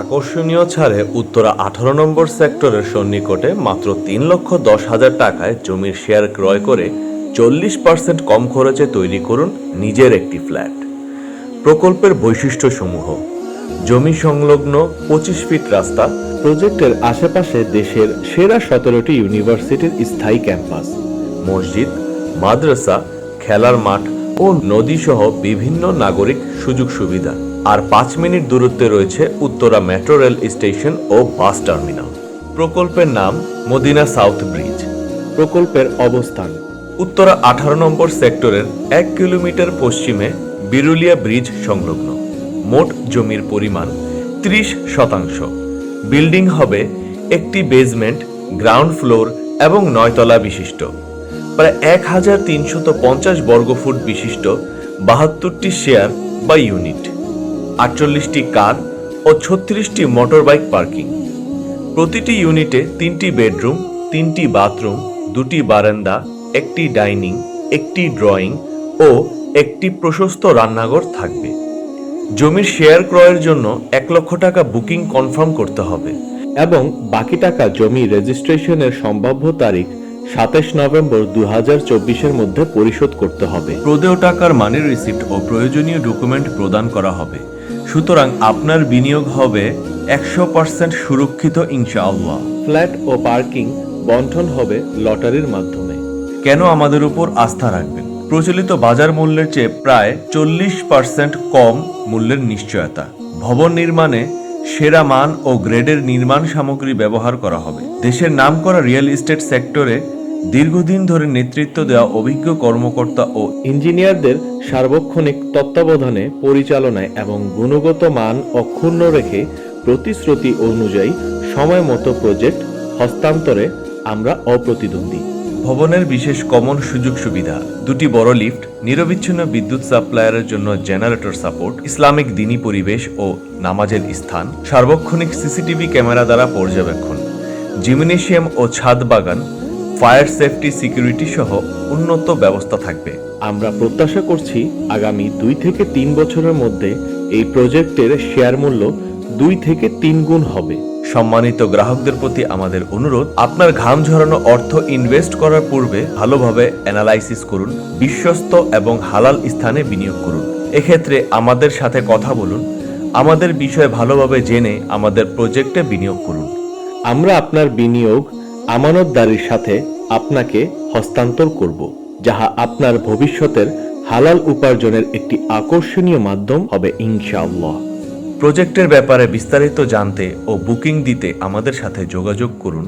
আকর্ষণীয় ছাড়ে উত্তরা আঠারো নম্বর সেক্টরের সন্নিকটে মাত্র তিন লক্ষ দশ হাজার টাকায় জমির শেয়ার ক্রয় করে চল্লিশ পার্সেন্ট কম খরচে তৈরি করুন নিজের একটি ফ্ল্যাট। প্রকল্পের বৈশিষ্ট্যসমূহ। জমি সংলগ্ন পঁচিশ ফিট রাস্তা, প্রজেক্টের আশেপাশে দেশের সেরা সতেরোটি ইউনিভার্সিটির স্থায়ী ক্যাম্পাস, মসজিদ, মাদ্রাসা, খেলার মাঠ ও নদীসহ বিভিন্ন নাগরিক সুযোগ সুবিধা। আর পাঁচ মিনিট দূরত্বে রয়েছে উত্তরা মেট্রো রেল স্টেশন ও বাস টার্মিনাল। প্রকল্পের নাম মদিনা সাউথ ব্রিজ। প্রকল্পের অবস্থান। উত্তরা আঠারো নম্বর সেক্টরের এক কিলোমিটার পশ্চিমে বিরুলিয়া ব্রিজ সংলগ্ন। মোট জমির পরিমাণ ত্রিশ শতাংশ। বিল্ডিং হবে একটি বেসমেন্ট গ্রাউন্ড ফ্লোর এবং নয়তলা বিশিষ্ট। প্রায় এক হাজার তিনশত পঞ্চাশ বর্গফুট বিশিষ্ট বাহাত্তরটি শেয়ার বা ইউনিট, আটচল্লিশটি কার ও ছত্রিশটি মোটরবাইক পার্কিং। প্রতিটি ইউনিটে তিনটি বেডরুম, তিনটি বাথরুম, দুটি বারান্দা, একটি ডাইনিং, একটি ড্রয়িং ও একটি প্রশস্ত রান্নাঘর থাকবে। জমির শেয়ার ক্রয়ের জন্য এক লক্ষ টাকা বুকিং কনফার্ম করতে হবে এবং বাকি টাকা জমি রেজিস্ট্রেশনের সম্ভাব্য তারিখ সাতাশ নভেম্বর দু হাজার চব্বিশের মধ্যে পরিশোধ করতে হবে। প্রদেয় টাকার মানি রিসিপ্ট ও প্রয়োজনীয় ডকুমেন্ট প্রদান করা হবে। সুতরাং আপনার বিনিয়োগ হবে একশো পার্সেন্ট সুরক্ষিত ইনশাআল্লাহ। ফ্ল্যাট ও পার্কিং বন্টন হবে লটারির মাধ্যমে। কেন আমাদের উপর আস্থা রাখবেন? প্রচলিত বাজার মূল্যের চেয়ে প্রায় চল্লিশ পার্সেন্ট কম মূল্যের নিশ্চয়তা। ভবন নির্মাণে সেরা মান ও গ্রেডের নির্মাণ সামগ্রী ব্যবহার করা হবে। দেশের নামকরা রিয়েল এস্টেট সেক্টরে দীর্ঘদিন ধরে নেতৃত্ব দেওয়া অভিজ্ঞ কর্মকর্তা ও ইঞ্জিনিয়ারদের সার্বক্ষণিক তত্ত্বাবধানে পরিচালনায় এবং গুণগত মান অক্ষুণ্ণ রেখে প্রতিশ্রুতি অনুযায়ী সময় মতো প্রজেক্ট হস্তান্তরে আমরা অপ্রতিদ্বন্দ্বী। ভবনের বিশেষ কমন সুযোগ সুবিধা দুটি বড় লিফট নিরবিচ্ছিন্ন বিদ্যুৎ সাপ্লায়ারের জন্য জেনারেটর সাপোর্ট ইসলামিক দিনী পরিবেশ ও নামাজের স্থান সার্বক্ষণিক সিসিটিভি ক্যামেরা দ্বারা পর্যবেক্ষণ জিমনেশিয়াম ও ছাদ বাগান ফায়ার সেফটি সিকিউরিটি সহ উন্নত ব্যবস্থা থাকবে। আমরা প্রত্যাশা করছি আগামী দুই থেকে তিন বছরের মধ্যে এই প্রজেক্টের শেয়ার মূল্য দুই থেকে তিন গুণ হবে। সম্মানিত গ্রাহকদের প্রতি আমাদের অনুরোধ আপনার ঘাম ঝরানো অর্থ ইনভেস্ট করার পূর্বে ভালোভাবে অ্যানালাইসিস করুন বিশ্বস্ত এবং হালাল স্থানে বিনিয়োগ করুন। এক্ষেত্রে আমাদের সাথে কথা বলুন আমাদের বিষয়ে ভালোভাবে জেনে আমাদের প্রজেক্টে বিনিয়োগ করুন। আমরা আপনার বিনিয়োগ আমানতদারির সাথে আপনাকে হস্তান্তর করব, যাহা আপনার ভবিষ্যতের হালাল উপার্জনের একটি আকর্ষণীয় মাধ্যম হবে ইনশাআল্লাহ। প্রজেক্টের ব্যাপারে বিস্তারিত জানতে ও বুকিং দিতে আমাদের সাথে যোগাযোগ করুন।